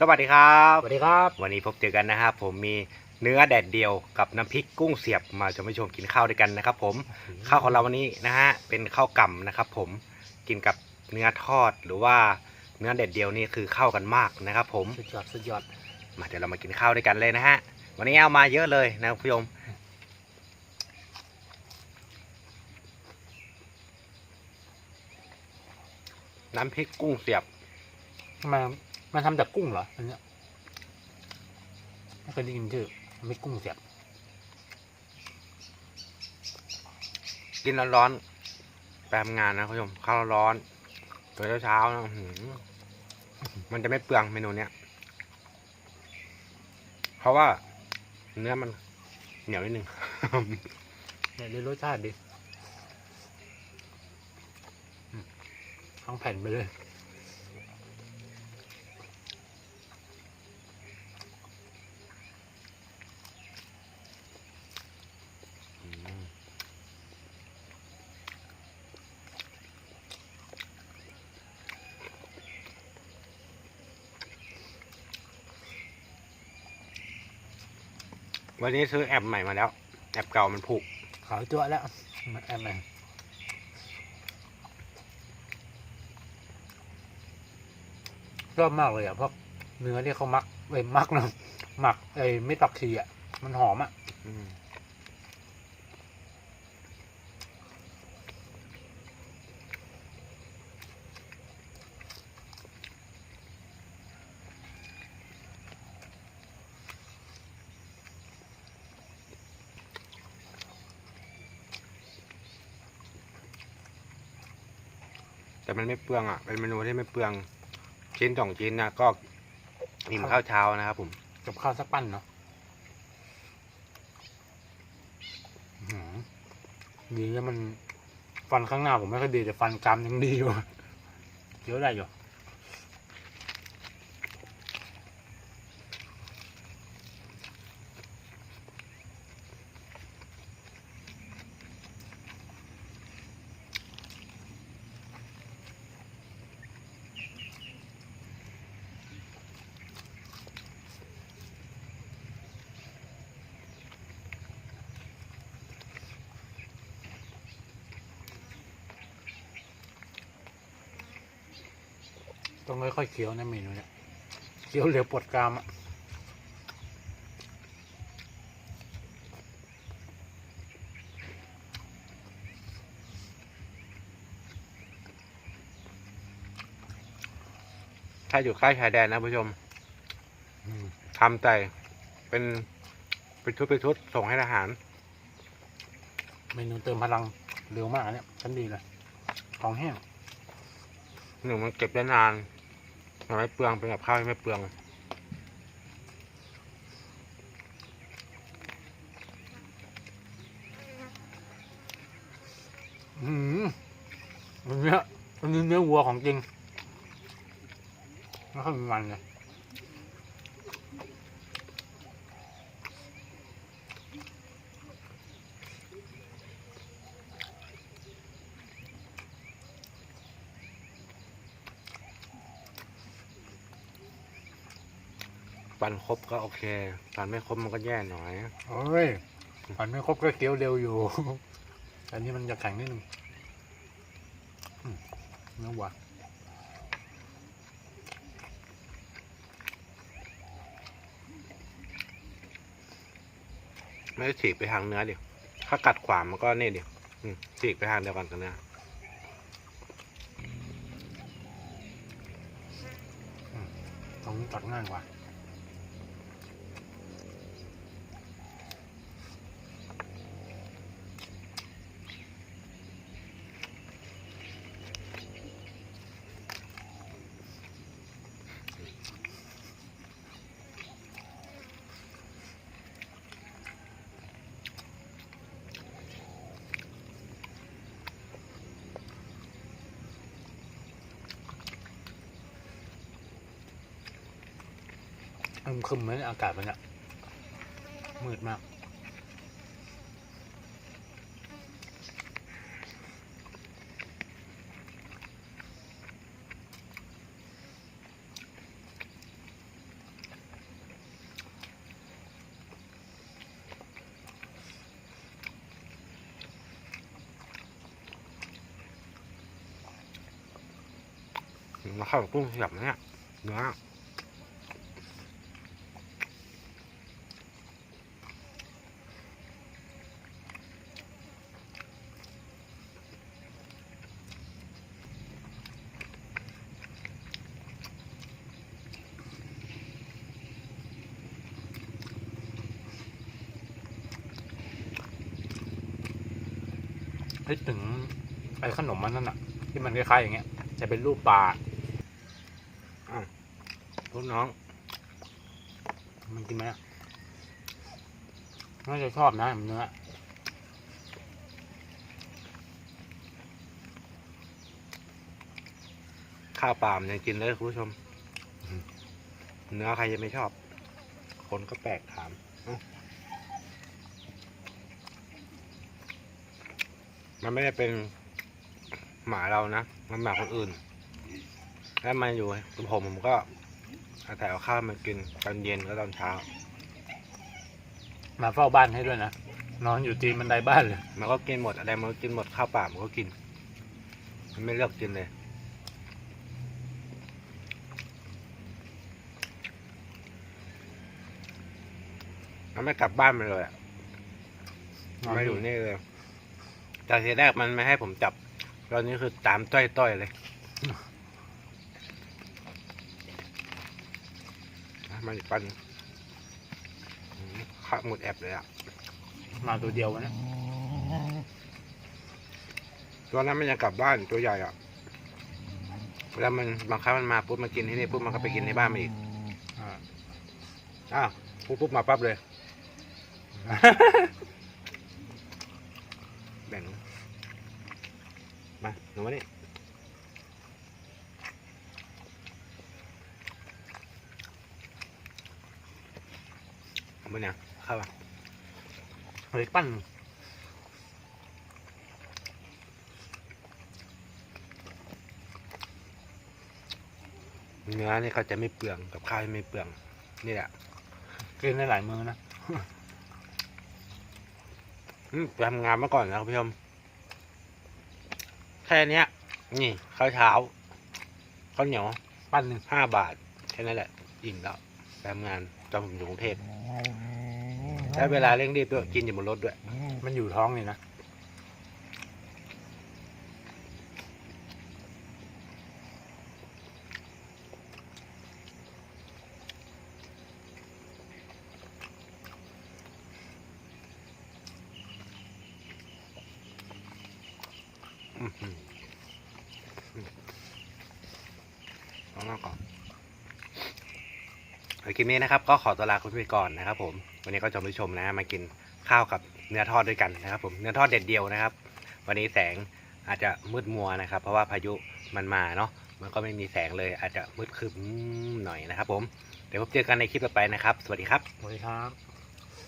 สวัสดีครับ สวัสดีครับ วันนี้พบเจอกันนะครับผมมีเนื้อแดดเดียวกับน้ำพริกกุ้งเสียบมาชมผู้ชมกินข้าวด้วยกันนะครับ ผมข้าวของเราวันนี้นะฮะเป็นข้าวก่ำนะครับ ผมกินกับเนื้อทอดหรือว่าเนื้อแดดเดียวนี่คือเข้ากันมากนะครับ ผมสุดยอดสุดยอดมาเดี๋ยวเรามากินข้าวด้วยกันเลยนะฮะวันนี้เอามาเยอะเลยนะครับผู้ชมน้ำพริกกุ้งเสียบทำไม มันทำจากกุ้งเหรออันเนี้ยไม่เคยได้ยินชื่อมันไม่กุ้งเสียบกินร้อนๆแปมงานนะคุณผู้ชมข้าวร้อนตอนเช้าๆนะอื้อหือมันจะไม่เปลืองเมนูเนี้ยเพราะว่า เนื้อมันเหนียวนิดนึง เนี่ยเลยรสชาติดิอืมทั้งแผ่นไปเลย วันนี้ซื้อแอปใหม่มาแล้ว แอปเก่ามันผุขาวจั่วแล้วมันแอบไหนชอบมากเลยอะเพราะเนื้อที่เขามักเอ้ยมักนะหมักไอ้ไม่ตักทีอะ มันหอมอะ อืม มันไม่เปลืองอะ เป็นเมนูที่ไม่เปลือง ชิ้นสองชิ้นนะก็อิ่มข้าวเช้านะครับผมกับข้าวสักปั้นเนาะอื้อหือดีแล้วมันฟันข้างหน้าผมไม่ค่อยดีแต่ฟันกรามยังดีอยู่เยอะได้อยู่ ต้องค่อยๆเคี้ยวนะเมนูเนี่ยเคี้ยวเหลวปวดกรามอะถ้าอยู่ค่ายชายแดนนะผู้ชมอืมทำแต่เป็นเป็นชุดเป็นชุดส่งให้ทหาร เมนูเติมพลังเร็วมากเนี่ยชั้นดีเลย ของแห้งหนึ่งมันเก็บได้นาน มันไม่เปลืองเป็นกับข้าวไม่เปลืองอืมอันเนี้อันนี้เนื้อวัวของจริงไม่ค่อยมีมันเลย ปันครบก็โอเค ปันไม่ครบมันก็แย่หน่อย โอ้ยมันไม่ครบก็เคี้ยวเร็วอยู่ อันนี้มันจะแข็งนิดนึงอืมเนื้อวัวไม่ได้ฉีกไปทางเนื้อดิถ้ากัดขวามมันก็นี่ดิอืมฉีกไปทางเดียวกันกับเนื้อตรงนี้ตัดง่ายกว่า มคึมไหมอากาศมันอะมืดมาก มาเข้ากับกุ้งหยับเนี่ยเนื้อ คิดถึงไอ้ขนมมันนั่นอะที่มันคล้ายๆอย่างเงี้ย จะเป็นรูปปลาลูกน้อง มันกินไหมน่าจะชอบนะเนื้อข้าวปลามยังกินเลยคุณผู้ชม เนื้อใครจะไม่ชอบ คนก็แปลกถามเอ้า มันไม่ได้เป็นหมาเรานะ มันหมาคนอื่น แล้วมาอยู่กับผมผมก็อาศัยเอาข้าวมากินตอนเย็นแล้วตอนเช้า มาเฝ้าบ้านให้ด้วยนะ นอนอยู่ตีนบันไดบ้านเลย มันก็กินหมดอะไรมันก็กินหมดข้าวเปล่ามันก็กิน มันไม่เลือกกินเลยมันไม่กลับบ้านไปเลยอะนอนมาอยู่นี่เลย จากทีแรกมันไม่ให้ผมจับ ตอนนี้คือตามต้อยๆเลยอะมันปันอืมข้าหมดแอบเลยอะ มาตัวเดียวนะ ตัวนั้นมันยังกลับบ้านตัวใหญ่อะเวลามันบางครั้งมันมาปุ๊บมากินที่นี่ปุ๊บมันก็ไปกินในบ้านมันอีกอ่าอ้าวปุ๊บปุ๊บมาปั๊บเลย แบ่ง มา หนูมานี่เอามาเนี่ยข้ามาเฮ้ยปั้นเนื้อนี่เขาจะไม่เปลืองกับข้าวไม่เปลือง นี่แหละกินได้หลายมือนะอืมไปทำงานมาก่อนนะครับพี่ชม แค่เนี้ย นี่ข้าวเช้าข้าวเหนียวปั้นหนึ่งห้าบาท แค่นั้นแหละอิ่มแล้วไปทำงานตอนผมอยู่กรุงเทพใช้เวลาเร่งรีบด้วยกินอยู่บนรถด้วย มันอยู่ท้องนี่นะ อื้อหืออืมเอามาก่อนใน คลิปนี้นะครับก็ขอตัวลาคุณผู้ชมไปก่อนนะครับ ผม วันนี้ก็จะผู้ชมนะมากินข้าวกับเนื้อทอดด้วยกันนะครับ ผมเนื้อทอดเด็ดเดียวนะครับ วันนี้แสงอาจจะมืดมัวนะครับ เพราะว่าพายุมันมาเนาะมันก็ไม่มีแสงเลยอาจจะมืดคึมหน่อยนะครับ ผมเดี๋ยวพบเจอกันในคลิปต่อไปนะครับ สวัสดีครับสวัสดีครับ